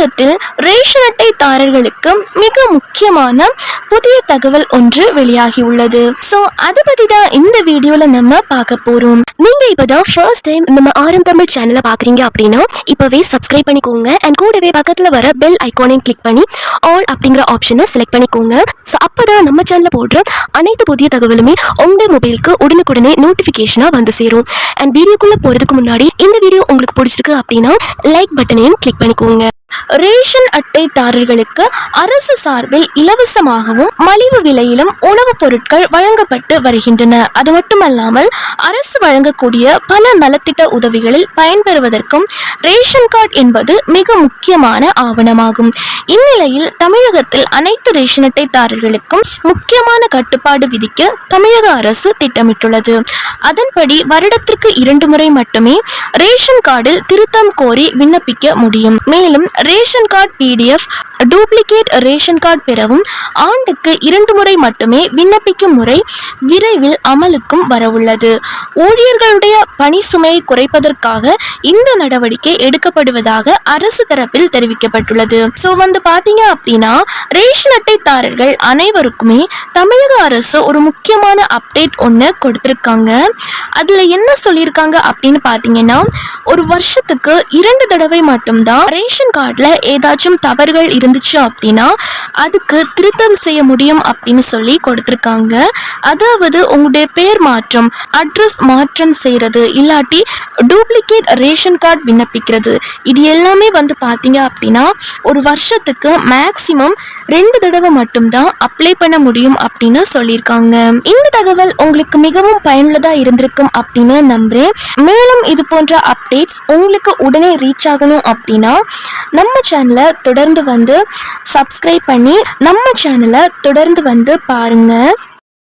தமிழகத்தில் ரேஷன் அட்டைதாரர்களுக்கு மிக முக்கியமான புதிய தகவல் ஒன்று வெளியாகி உள்ளது ஸோ அதை பத்தி தான் இந்த வீடியோல நம்ம பார்க்க போறோம். நீங்க இப்பதான் ஃபர்ஸ்ட் டைம் நம்ம ஆரம் தமிழ் சேனலை பாக்குறீங்க அப்படின்னா இப்பவே சப்ஸ்கிரைப் பண்ணிக்கோங்க அண்ட் கூடவே பக்கத்துல வர பெல் ஐகானையும் கிளிக் பண்ணி ஆல் அப்படிங்கிற ஆப்ஷனை செலக்ட் பண்ணிக்கோங்க. ஸோ அப்பதான் நம்ம சேனலில் போடுற அனைத்து புதிய தகவலுமே உங்க மொபைலுக்கு உடனுக்குடனே நோட்டிபிகேஷனா வந்து சேரும். அண்ட் வீடியோக்குள்ள போறதுக்கு முன்னாடி இந்த வீடியோ உங்களுக்கு பிடிச்சிருக்கு அப்படின்னா லைக் பட்டனையும் கிளிக் பண்ணிக்கோங்க. ரேஷன் அட்டைதாரர்களுக்கு அரசு சார்பில் இலவசமாகவும் மலிவு விலையிலும் உணவுப் பொருட்கள் வழங்கப்பட்டு வருகின்றன. அது மட்டுமல்லாமல் அரசு வழங்கக்கூடிய பல நலத்திட்ட உதவிகளில் பயன்பெறுவதற்கும் ரேஷன் கார்டு என்பது மிக முக்கியமான ஆவணமாகும். இந்நிலையில் தமிழகத்தில் அனைத்து ரேஷன் அட்டைதாரர்களுக்கும் முக்கியமான கட்டுப்பாடு விதிக்க தமிழக அரசு திட்டமிட்டுள்ளது. அதன்படி வருடத்திற்கு இரண்டு முறை மட்டுமே ரேஷன் கார்டில் திருத்தம் கோரி விண்ணப்பிக்க முடியும். மேலும் ration card PDF duplicate ration card பெறவும் ஆண்டுக்கு இரண்டு முறை மட்டுமே விண்ணப்பிக்கும் முறை விரைவில் அமலுக்கும் வரவுள்ளது. ஊழியர்களுடைய பணி சுமையை குறைப்பதற்காக இந்த நடவடிக்கை எடுக்கப்படுவதாக அரசு தரப்பில் தெரிவிக்கப்பட்டுள்ளது. ஸோ வந்து பார்த்தீங்க அப்படின்னா ரேஷன் அட்டைதாரர்கள் அனைவருக்குமே தமிழக அரசு ஒரு முக்கியமான அப்டேட் ஒன்று கொடுத்துருக்காங்க. அதில் என்ன சொல்லியிருக்காங்க அப்படின்னு பார்த்தீங்கன்னா ஒரு வருஷத்துக்கு இரண்டு தடவை மட்டும்தான் ரேஷன் கார்டில் ஏதாச்சும் தவறுகள் இருந்து இருந்துச்சு அப்படின்னா அதுக்கு திருத்தம் செய்ய முடியும் அப்படின்னு சொல்லி கொடுத்துருக்காங்க. அதாவது உங்களுடைய பேர் மாற்றம் அட்ரஸ் மாற்றம் செய்கிறது இல்லாட்டி டூப்ளிகேட் ரேஷன் கார்டு விண்ணப்பிக்கிறது. இது எல்லாமே வந்து பார்த்தீங்க அப்படின்னா ஒரு வருஷத்துக்கு மேக்சிமம் ரெண்டு தடவை மட்டும்தான் அப்ளை பண்ண முடியும் அப்படின்னு சொல்லியிருக்காங்க. இந்த தகவல் உங்களுக்கு மிகவும் பயனுள்ளதாக இருந்திருக்கும் அப்படின்னு நம்புகிறேன் மேலும் இது போன்ற அப்டேட்ஸ் உங்களுக்கு உடனே ரீச் ஆகணும் அப்படின்னா நம்ம சேனலை தொடர்ந்து வந்து சப்ஸ்கிரைப் பண்ணி நம்ம சேனலை தொடர்ந்து வந்து பாருங்க.